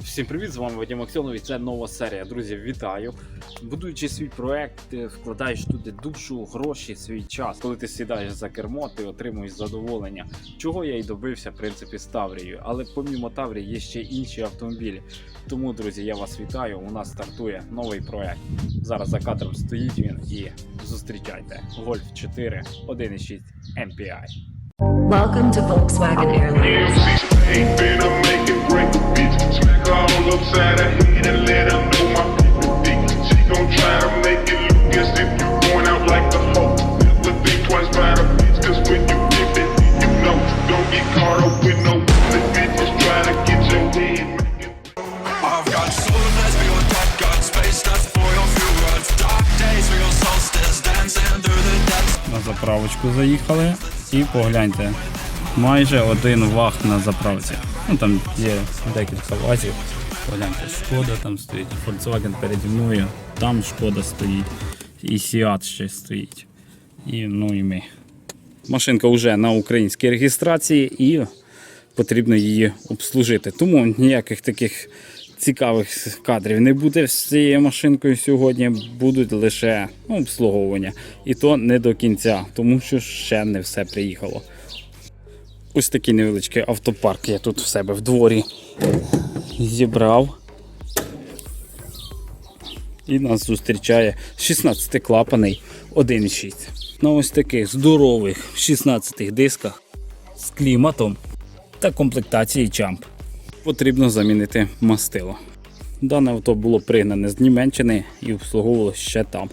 Всім привіт! З вами Вадим Аксьонов і це нова серія. Друзі, вітаю! Будуючи свій проект, ти вкладаєш туди душу, гроші, свій час. Коли ти сідаєш за кермо, ти отримуєш задоволення. Чого я й добився, в принципі, з Таврією. Але помімо Таврії є ще інші автомобілі. Тому, друзі, я вас вітаю. У нас стартує новий проект. Зараз за кадром стоїть він і зустрічайте. Гольф 4 1.6 MPI. Welcome to Volkswagen Airlines. A all upside her head and let her know my people dick. She gon' try to make it look as if you going out like the hoe. Never think twice about a bitch, cause when you dip it, you know. Don't get caught up with no bullet bitches trying to get your head. I've got solar beyond that got space that's for your few words Dark days for your solstice dancing through the depths на заправочку заїхали і погляньте, майже один ваг на заправці. Ну там є декілька вазів. Погляньте, шкода там стоїть, Volkswagen переді мною, там шкода стоїть, і Seat ще стоїть. І ну і ми. Машинка вже на українській реєстрації і потрібно її обслужити. Тому ніяких таких цікавих кадрів не буде з цією машинкою сьогодні. Будуть лише ну, обслуговування. І то не до кінця, тому що ще не все приїхало. Ось такий невеличкий автопарк я тут в себе в дворі зібрав. І нас зустрічає 16 клапаний 1.6. На ось таких здорових 16 дисках з кліматом та комплектацією чамп. Потрібно замінити мастило. Дане авто було пригнане з Німеччини і обслуговувалося ще там.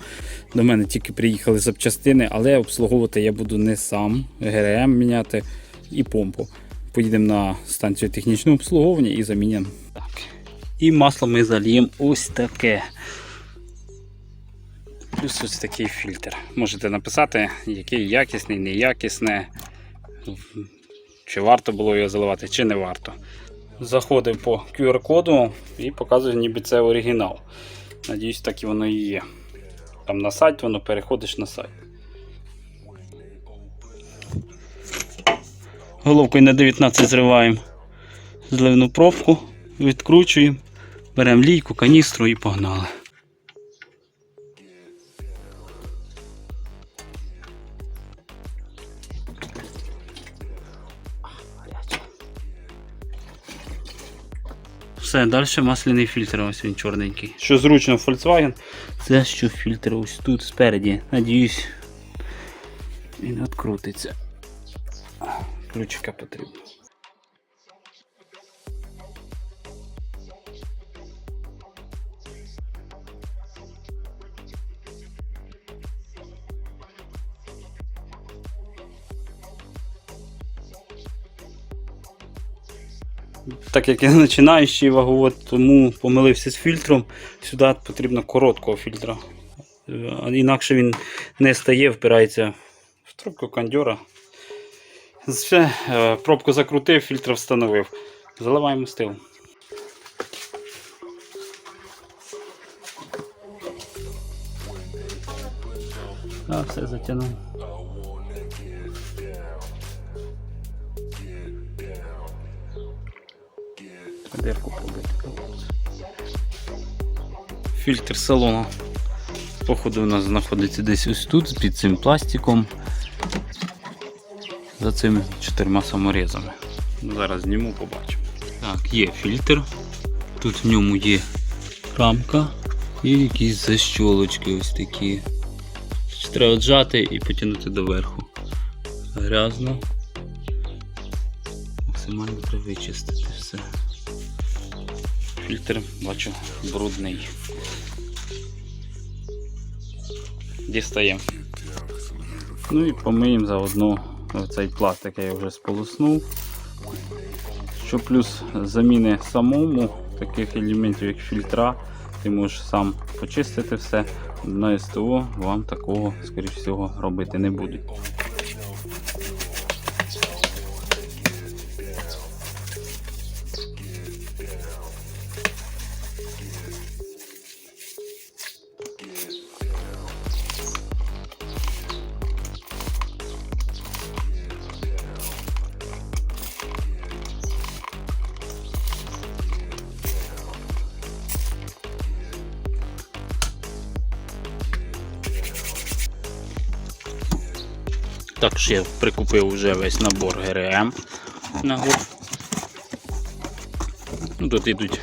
До мене тільки приїхали запчастини, але обслуговувати я буду не сам, ГРМ міняти і помпу. Поїдемо на станцію технічного обслуговування і замінимо. Так. І масло ми зальємо ось таке. Плюс ось такий фільтр. Можете написати, який якісний, неякісне, чи варто було його заливати, чи не варто. Заходив по QR-коду і показує, ніби це оригінал. Надіюсь, так і воно і є. Там на сайт воно переходиш на сайт. Головкою на 19 зриваємо зливну пробку, відкручуємо, беремо лійку, каністру і погнали. Все, далі масляний фільтр, ось він чорненький. Що зручно в Volkswagen, це що фільтр ось тут спереді. Надіюсь, він відкрутиться. Ключика потрібно. Так як я починаючий ваговод, тому помилився з фільтром. Сюди потрібно короткого фільтра. Е, Інакше він не стає, впирається в трубку кондьора. Все, е, пробку закрутив, фільтр встановив. Заливаємо стил. А, все затягнув. Дирку побити. Фільтр салону. Походу у нас знаходиться десь ось тут, під цим пластиком. За цими чотирма саморізами. Зараз зніму, побачимо. Так, є фільтр. Тут в ньому є рамка і якісь защолочки ось такі. Треба отжати і потягнути доверху. Грязно. Максимально треба вичистити все. Фільтр бачу брудний. Дістаємо. Ну і помиємо заодно цей пластик я вже сполоснув. Що плюс заміни самому таких елементів, як фільтра, ти можеш сам почистити все. На СТО вам такого, скоріш всього, робити не будуть. Також я прикупив вже весь набор ГРМ на гольф. Ну, тут йдуть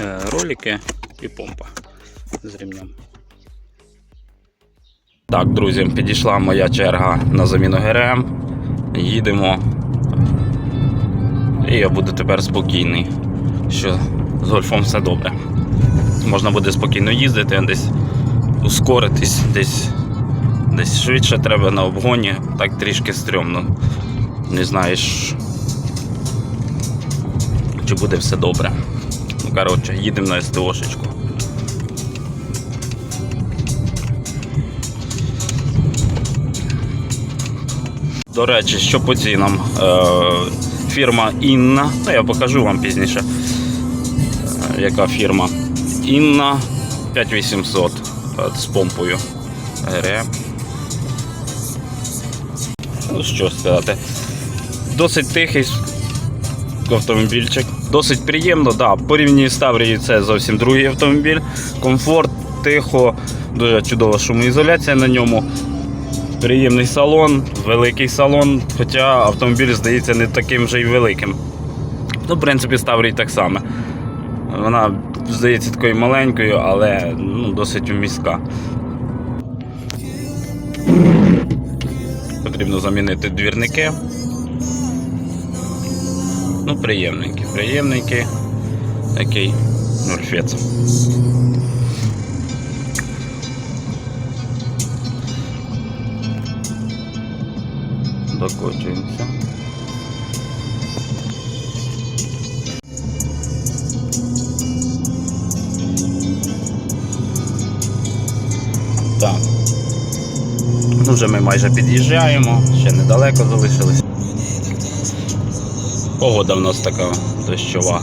е, ролики і помпа з ремнем. Так, друзі, підійшла моя черга на заміну ГРМ. Їдемо. І я буду тепер спокійний, що з гольфом все добре. Можна буде спокійно їздити, десь ускоритись, десь, десь швидше треба на обгоні, так трішки стрьомно. Не знаєш, чи буде все добре. Ну, коротше, їдемо на СТОшечку. До речі, що по цінам? Е, фірма Інна, ну я покажу вам пізніше, е, яка фірма. Інна 5800 е, з помпою. ГРМ. Ну, що сказати. Досить тихий автомобільчик. Досить приємно, да. Порівняно з Таврією це зовсім другий автомобіль. Комфорт, тихо, дуже чудова шумоізоляція на ньому. Приємний салон, великий салон, хоча автомобіль здається не таким вже й великим. Ну, в принципі, з Таврії так само. Вона здається такою маленькою, але ну, досить вмістка. Потрібно замінити двірники. Ну, приємненький, приємненькі. Такий норфець. Докочуємося. Вже ми майже під'їжджаємо, ще недалеко залишились. Погода в нас така дощова.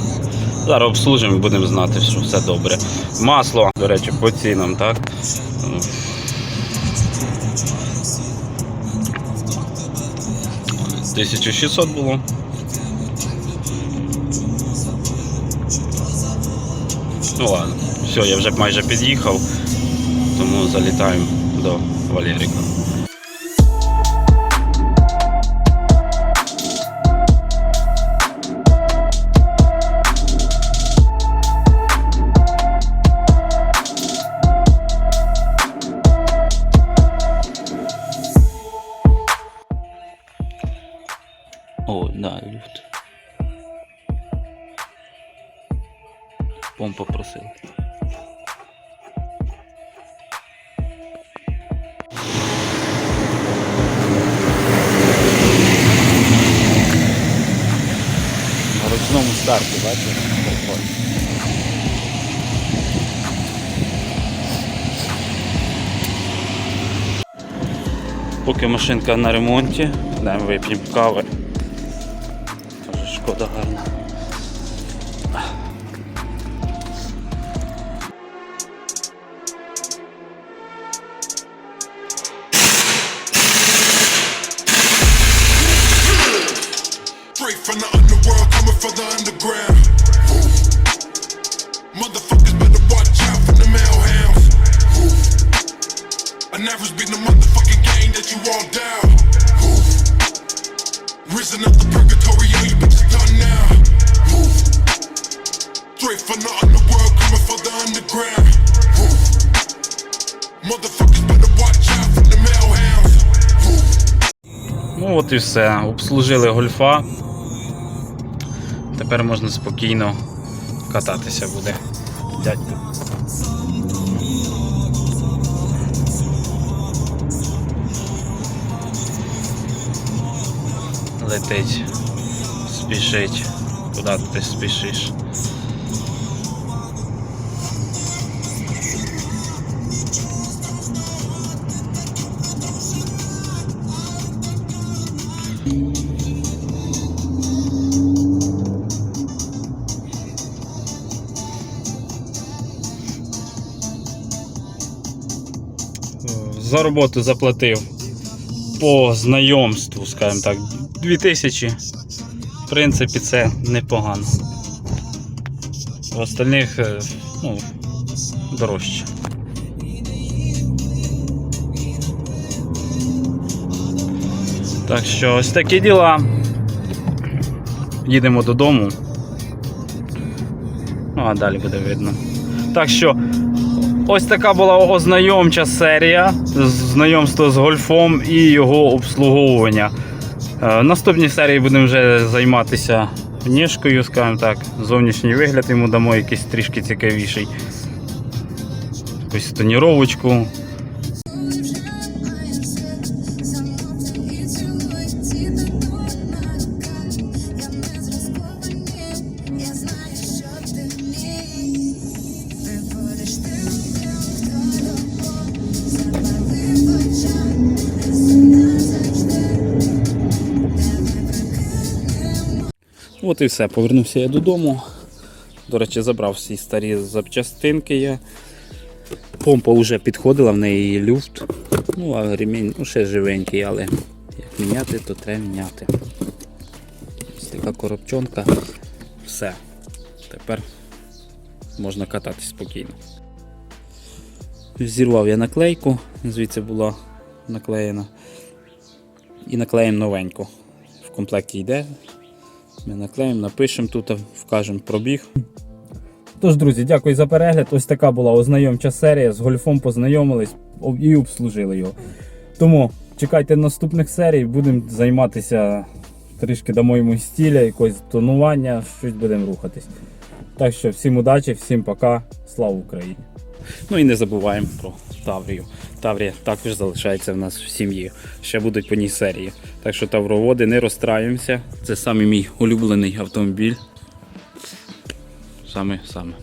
Зараз обслужимо і будемо знати, що все добре. Масло, до речі, по цінам, так? 1600 було. Ну ладно, все, я вже майже під'їхав, тому залітаємо до Валеріка. О, да, люфт. Помпа просила. На ручному старті, бачите? Прикольно. Поки машинка на ремонті, даємо вип'ємо кави. Дуже шкода гарна. Straight from the underworld, coming for the underground. Ну от і все. Обслужили гольфа. Тепер можна спокійно кататися буде. Дядько. Летить, спішить. Куди ти спішиш? За роботу заплатив по знайомству, скажімо так, 2000. В принципі, це непогано. В остальних е, ну, дорожче. Так що ось такі діла. Їдемо додому. Ну, а далі буде видно. Так що, ось така була ознайомча серія. Знайомство з гольфом і його обслуговування. Е, В наступній серії будемо вже займатися ніжкою, скажімо так. Зовнішній вигляд йому дамо якийсь трішки цікавіший. Якусь тоніровочку. От і все. Повернувся я додому. До речі, забрав всі старі запчастинки я. Помпа вже підходила, в неї люфт. Ну, а ремінь ну, ще живенький, але як міняти, то треба міняти. Ось така коробчонка. Все. Тепер можна кататись спокійно. Зірвав я наклейку, звідси була наклеєна. І наклеїмо новеньку. В комплекті йде. Ми наклеїмо, напишемо тут, вкажемо пробіг. Тож, друзі, дякую за перегляд. Ось така була ознайомча серія. З гольфом познайомились і обслужили його. Тому чекайте наступних серій, будемо займатися трішки дамо йому стіля, якогось тонування, щось будемо рухатись. Так що всім удачі, всім пока, слава Україні! Ну і не забуваємо про Таврію. Таврія також залишається в нас в сім'ї. Ще будуть по ній серії. Так що тавроводи, не розстраюємося. Це саме мій улюблений автомобіль. Саме саме.